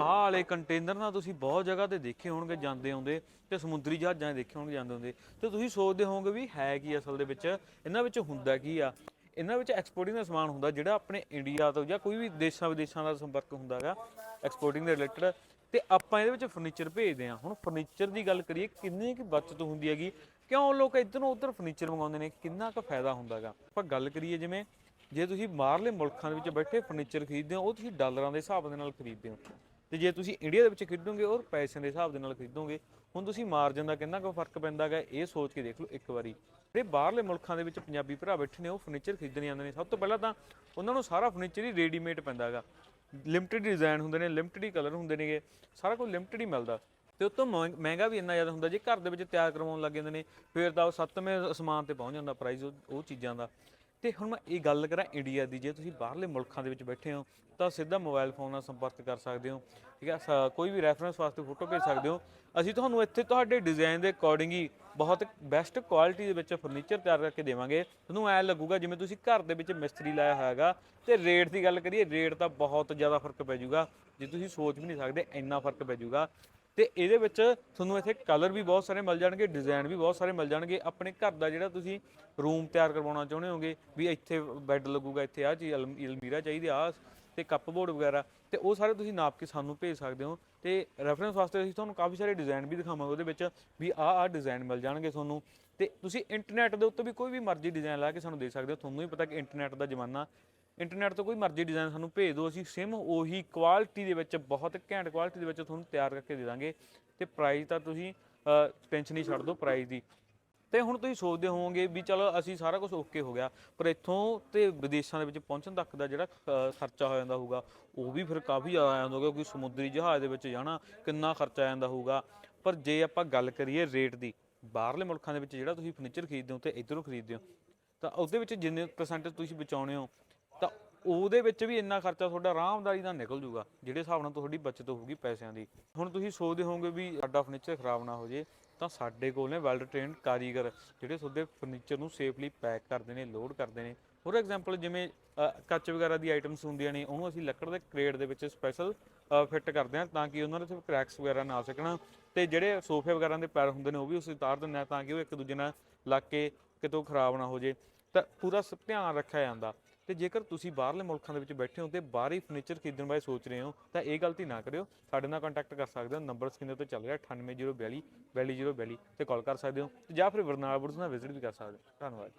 ਆਹ ਵਾਲੇ ਕੰਟੇਨਰ ਨਾ ਤੁਸੀਂ ਬਹੁਤ ਜਗ੍ਹਾ ਤੇ ਦੇਖੇ ਹੋਣਗੇ ਜਾਂਦੇ ਆਉਂਦੇ ਤੇ ਸਮੁੰਦਰੀ ਜਹਾਜ਼ਾਂ 'ਚ ਦੇਖੇ ਹੋਣਗੇ ਜਾਂਦੇ ਆਉਂਦੇ। ਤੇ ਤੁਸੀਂ ਸੋਚਦੇ ਹੋਵੋਗੇ ਵੀ ਹੈ ਕੀ ਅਸਲ ਦੇ ਵਿੱਚ, ਇਹਨਾਂ ਵਿੱਚ ਹੁੰਦਾ ਕੀ ਆ? ਇਹਨਾਂ ਵਿੱਚ ਐਕਸਪੋਰਟਿੰਗ ਦਾ ਸਮਾਨ ਹੁੰਦਾ ਜਿਹੜਾ ਆਪਣੇ ਇੰਡੀਆ ਤੋਂ ਜਾਂ ਕੋਈ ਵੀ ਦੇਸ਼ਾਂ ਵਿਦੇਸ਼ਾਂ ਦਾ ਸੰਪਰਕ ਹੁੰਦਾ ਹੈਗਾ ਐਕਸਪੋਰਟਿੰਗ ਦੇ ਰਿਲੇਟਡ ਤੇ ਆਪਾਂ ਇਹਦੇ ਵਿੱਚ ਫਰਨੀਚਰ ਭੇਜਦੇ ਆ ਹੁਣ ਫਰਨੀਚਰ ਦੀ ਗੱਲ ਕਰੀਏ, ਕਿੰਨੀ ਕੁ ਬਚਤ ਹੁੰਦੀ ਹੈਗੀ? ਕਿਉਂ ਲੋਕ ਇੱਧਰੋਂ ਉੱਧਰ ਫਰਨੀਚਰ ਮੰਗਾਉਂਦੇ ਨੇ? ਕਿੰਨਾ ਕੁ ਫਾਇਦਾ ਹੁੰਦਾ ਹੈਗਾ? ਆਪਾਂ ਗੱਲ ਕਰੀਏ ਜਿਵੇਂ, ਜੇ ਤੁਸੀਂ ਬਾਹਰਲੇ ਮੁਲਕਾਂ ਦੇ ਵਿੱਚ ਬੈਠੇ ਫਰਨੀਚਰ ਖਰੀਦਦੇ ਹੋ, ਉਹ ਤੁਸੀਂ ਡਾਲਰਾਂ ਦੇ ਹਿਸਾਬ ਦੇ ਨਾਲ ਖਰੀਦਦੇ ਹੋ। ਤੇ ਜੇ ਤੁਸੀਂ ਇੰਡੀਆ ਦੇ ਵਿੱਚ ਖਰੀਦੋਗੇ ਉਹ ਪੈਸਿਆਂ ਦੇ ਹਿਸਾਬ ਦੇ ਨਾਲ ਖਰੀਦੋਗੇ, ਹੁਣ ਤੁਸੀਂ ਮਾਰਜਨ ਦਾ ਕਿੰਨਾ ਕੁ ਫ਼ਰਕ ਪੈਂਦਾ ਹੈਗਾ ਇਹ ਸੋਚ ਕੇ ਦੇਖ ਲਓ ਇੱਕ ਵਾਰੀ। ਜਿਹੜੇ ਬਾਹਰਲੇ ਮੁਲਕਾਂ ਦੇ ਵਿੱਚ ਪੰਜਾਬੀ ਭਰਾ ਬੈਠੇ ਨੇ, ਉਹ ਫਰਨੀਚਰ ਖਰੀਦਣ ਜਾਂਦੇ ਨੇ। ਸਭ ਤੋਂ ਪਹਿਲਾਂ ਤਾਂ ਉਹਨਾਂ ਨੂੰ ਸਾਰਾ ਫਰਨੀਚਰ ਹੀ ਰੈਡੀਮੇਡ ਪੈਂਦਾ ਹੈਗਾ ਲਿਮਟਿਡ ਡਿਜ਼ਾਈਨ ਹੁੰਦੇ ਨੇ ਲਿਮਟਿਡ ਹੀ ਕਲਰ ਹੁੰਦੇ ਨੇਗੇ। ਸਾਰਾ ਕੁਝ ਲਿਮਟਿਡ ਹੀ ਮਿਲਦਾ। ਤੇ ਉਤੋਂ ਮਹਿੰਗਾ ਵੀ ਇੰਨਾ ਜ਼ਿਆਦਾ ਹੁੰਦਾ, ਜੇ ਘਰ ਦੇ ਵਿੱਚ ਤਿਆਰ ਕਰਵਾਉਣ ਲੱਗ ਜਾਂਦੇ ਨੇ, ਫਿਰ ਤਾਂ ਉਹ ਸੱਤਵੇਂ ਅਸਮਾਨ ਤੇ ਪਹੁੰਚ ਜਾਂਦਾ ਪ੍ਰਾਈਸ ਉਹ ਚੀਜ਼ਾਂ ਦਾ। ਤੇ ਹੁਣ ਮੈਂ ਇਹ ਗੱਲ ਕਰਾਂ ਇੰਡੀਆ ਦੀ, ਜੇ ਤੁਸੀਂ ਬਾਹਰਲੇ ਮੁਲਕਾਂ ਦੇ ਵਿੱਚ ਬੈਠੇ ਹੋ, ਤਾਂ ਸਿੱਧਾ ਮੋਬਾਈਲ ਫੋਨ ਨਾਲ ਸੰਪਰਕ ਕਰ ਸਕਦੇ ਹੋ, ਠੀਕ ਹੈ ਕੋਈ ਵੀ ਰੈਫਰੈਂਸ ਵਾਸਤੇ ਫੋਟੋ ਭੇਜ ਸਕਦੇ ਹੋ। ਅਸੀਂ ਤੁਹਾਨੂੰ ਇੱਥੇ ਤੁਹਾਡੇ ਡਿਜ਼ਾਈਨ ਦੇ ਅਕੋਰਡਿੰਗ ਹੀ ਬਹੁਤ ਬੈਸਟ ਕੁਆਲਿਟੀ ਦੇ ਵਿੱਚ ਫਰਨੀਚਰ ਤਿਆਰ ਕਰਕੇ ਦੇਵਾਂਗੇ। ਤੁਹਾਨੂੰ ਐ ਲੱਗੂਗਾ ਜਿਵੇਂ ਤੁਸੀਂ ਘਰ ਦੇ ਵਿੱਚ ਮਿਸਤਰੀ ਲਾਇਆ ਹੋਇਆ ਹੈਗਾ ਤੇ ਰੇਟ ਦੀ ਗੱਲ ਕਰੀਏ ਰੇਟ ਤਾਂ ਬਹੁਤ ਜ਼ਿਆਦਾ ਫ਼ਰਕ ਪੈ ਜਾਊਗਾ। ਜੇ ਤੁਸੀਂ ਸੋਚ ਵੀ ਨਹੀਂ ਸਕਦੇ, ਇੰਨਾ ਫ਼ਰਕ ਪੈ ਜਾਊਗਾ। ਤੇ ਇਹਦੇ ਵਿੱਚ ਤੁਹਾਨੂੰ ਇੱਥੇ ਕਲਰ ਵੀ ਬਹੁਤ ਸਾਰੇ ਮਿਲ ਜਾਣਗੇ ਡਿਜ਼ਾਈਨ ਵੀ ਬਹੁਤ ਸਾਰੇ ਮਿਲ ਜਾਣਗੇ। ਆਪਣੇ ਘਰ ਦਾ ਜਿਹੜਾ ਤੁਸੀਂ ਰੂਮ ਤਿਆਰ ਕਰਵਾਉਣਾ ਚਾਹੁੰਦੇ ਹੋਗੇ, ਵੀ ਇੱਥੇ ਬੈੱਡ ਲੱਗੂਗਾ, ਇੱਥੇ ਆਹ ਚੀਜ਼, ਅਲਮ- ਅਲਮੀਰਾ ਚਾਹੀਦੀ ਆ ਤੇ ਕੱਪ ਬੋਰਡ ਵਗੈਰਾ, ਤੇ ਉਹ ਸਾਰੇ ਤੁਸੀਂ ਨਾਪ ਕੇ ਸਾਨੂੰ ਭੇਜ ਸਕਦੇ ਹੋ। ਤੇ ਰੈਫਰੈਂਸ ਵਾਸਤੇ ਅਸੀਂ ਤੁਹਾਨੂੰ ਕਾਫੀ ਸਾਰੇ ਡਿਜ਼ਾਈਨ ਵੀ ਦਿਖਾਵਾਂਗੇ ਉਹਦੇ ਵਿੱਚ, ਵੀ ਆਹ ਆਹ ਡਿਜ਼ਾਈਨ ਮਿਲ ਜਾਣਗੇ ਤੁਹਾਨੂੰ। ਤੇ ਤੁਸੀਂ ਇੰਟਰਨੈਟ ਦੇ ਉੱਤੇ ਵੀ ਕੋਈ ਵੀ ਮਰਜ਼ੀ ਡਿਜ਼ਾਈਨ ਲਾ ਕੇ ਸਾਨੂੰ ਦੇ ਸਕਦੇ ਹੋ, ਤੁਹਾਨੂੰ ਹੀ ਪਤਾ ਕਿ ਇੰਟਰਨੈਟ ਦਾ ਜ਼ਮਾਨਾ ਇੰਟਰਨੈਟ ਤੋਂ ਕੋਈ ਮਰਜ਼ੀ ਡਿਜ਼ਾਈਨ ਸਾਨੂੰ ਭੇਜ ਦਿਓ ਅਸੀਂ ਸੇਮ ਉਹੀ ਕੁਆਲਿਟੀ ਦੇ ਵਿੱਚ ਬਹੁਤ ਘੈਂਟ ਕੁਆਲਿਟੀ ਦੇ ਵਿੱਚ ਤੁਹਾਨੂੰ ਤਿਆਰ ਕਰਕੇ ਦੇ ਦਾਂਗੇ। ਤੇ ਪ੍ਰਾਈਸ ਤਾਂ ਤੁਸੀਂ ਟੈਨਸ਼ਨ ਨਹੀਂ ਛੱਡ ਦਿਓ ਪ੍ਰਾਈਸ ਦੀ। ਤੇ ਹੁਣ ਤੁਸੀਂ ਸੋਚਦੇ ਹੋਵੋਗੇ ਵੀ ਚਲੋ ਅਸੀਂ ਸਾਰਾ ਕੁਝ ਓਕੇ ਹੋ ਗਿਆ ਪਰ ਇੱਥੋਂ ਤੇ ਵਿਦੇਸ਼ਾਂ ਦੇ ਵਿੱਚ ਪਹੁੰਚਣ ਤੱਕ ਦਾ ਜਿਹੜਾ ਅ, ਖਰਚਾ ਹੋ ਜਾਂਦਾ ਹੋਊਗਾ ਉਹ ਵੀ ਫਿਰ ਕਾਫੀ ਜ਼ਿਆਦਾ ਆ ਜਾਂਦਾ ਹੋਊਗਾ ਕਿਉਂਕਿ ਸਮੁੰਦਰੀ ਜਹਾਜ਼ ਦੇ ਵਿੱਚ ਜਾਣਾ ਕਿੰਨਾ ਖਰਚਾ ਆ ਜਾਂਦਾ ਹੋਊਗਾ। ਪਰ ਜੇ ਆਪਾਂ ਗੱਲ ਕਰੀਏ ਰੇਟ ਦੀ ਬਾਹਰਲੇ ਮੁਲਕਾਂ ਦੇ ਵਿੱਚ ਜਿਹੜਾ ਤੁਸੀਂ ਫਰਨੀਚਰ ਖਰੀਦਦੇ ਹੋ ਤੇ ਇੱਧਰੋਂ ਖਰੀਦਦੇ ਹੋ ਤਾਂ ਉਹਦੇ ਵਿੱਚ ਜਿੰਨੇ ਪਰਸੈਂਟ ਤੁਸੀਂ ਬਚਾਉਣੇ ਹੋ ਉਹਦੇ ਵਿੱਚ ਵੀ ਇੰਨਾ ਖਰਚਾ ਤੁਹਾਡਾ ਆਰਾਮਦਾਰੀ ਨਾਲ ਨਿਕਲ ਜੂਗਾ, ਜਿਹੜੇ ਹਿਸਾਬ ਨਾਲ ਤੁਹਾਡੀ ਬਚਤ ਹੋਊਗੀ ਪੈਸਿਆਂ ਦੀ। ਹੁਣ ਤੁਸੀਂ ਸੋਚਦੇ ਹੋਵੋਗੇ ਵੀ ਸਾਡਾ ਫਰਨੀਚਰ ਖਰਾਬ ਨਾ ਹੋ ਜੇ, ਤਾਂ ਸਾਡੇ ਕੋਲ ਨੇ ਵੈਲ ਟ੍ਰੇਨਡ ਕਾਰੀਗਰ, ਜਿਹੜੇ ਤੁਹਾਡੇ ਫਰਨੀਚਰ ਨੂੰ ਸੇਫਲੀ ਪੈਕ ਕਰਦੇ ਨੇ ਲੋਡ ਕਰਦੇ ਨੇ। ਫੋਰ ਐਗਜ਼ਾਮਪਲ ਜਿਵੇਂ ਕੱਚ ਵਗੈਰਾ ਦੀ ਆਈਟਮਸ ਹੁੰਦੀਆਂ ਨੇ, ਉਹਨੂੰ ਅਸੀਂ ਲੱਕੜ ਦੇ ਕ੍ਰੇਟ ਦੇ ਵਿੱਚ ਸਪੈਸ਼ਲ ਫਿੱਟ ਕਰਦੇ ਹਾਂ ਤਾਂ ਕਿ ਉਹਨਾਂ ਦੇ ਕ੍ਰੈਕਸ ਵਗੈਰਾ ਨਾ ਆ ਸਕਣ। ਤੇ ਜਿਹੜੇ ਸੋਫੇ ਵਗੈਰਾ ਦੇ ਪੈਰ ਹੁੰਦੇ ਨੇ, ਉਹ ਵੀ ਅਸੀਂ ਉਤਾਰ ਦਿੰਦੇ ਹਾਂ ਤਾਂ ਕਿ ਉਹ ਇੱਕ ਦੂਜੇ ਨਾਲ ਲੱਗ ਕੇ ਕਿਤੋਂ ਖਰਾਬ ਨਾ ਹੋ ਜੇ। ਤਾਂ ਪੂਰਾ ਸ- ਧਿਆਨ ਰੱਖਿਆ ਜਾਂਦਾ। ਤੇ ਜੇਕਰ ਤੁਸੀਂ ਬਾਹਰਲੇ ਮੁਲਕਾਂ ਦੇ ਵਿੱਚ ਬੈਠੇ ਹੋ ਤੇ ਬਾਹਰੀ ਫਰਨੀਚਰ ਖਰੀਦਣ ਬਾਰੇ ਸੋਚ ਰਹੇ ਹੋ, ਤਾਂ ਇਹ ਗਲਤੀ ਨਾ ਕਰਿਓ। ਸਾਡੇ ਨਾਲ ਕੰਟੈਕਟ ਕਰ ਸਕਦੇ ਹੋ। ਨੰਬਰ ਸਕਰੀਨ ਉੱਤੇ ਚੱਲ ਰਿਹਾ 98042 42042 ਤੇ ਕਾਲ ਕਰ ਸਕਦੇ ਹੋ ਤੇ ਜਾਂ ਫਿਰ ਬਰਨਾਲਾ ਬੁਰਸ ਨਾਲ ਵਿਜ਼ਿਟ ਵੀ ਕਰ ਸਕਦੇ ਹੋ। ਧੰਨਵਾਦ।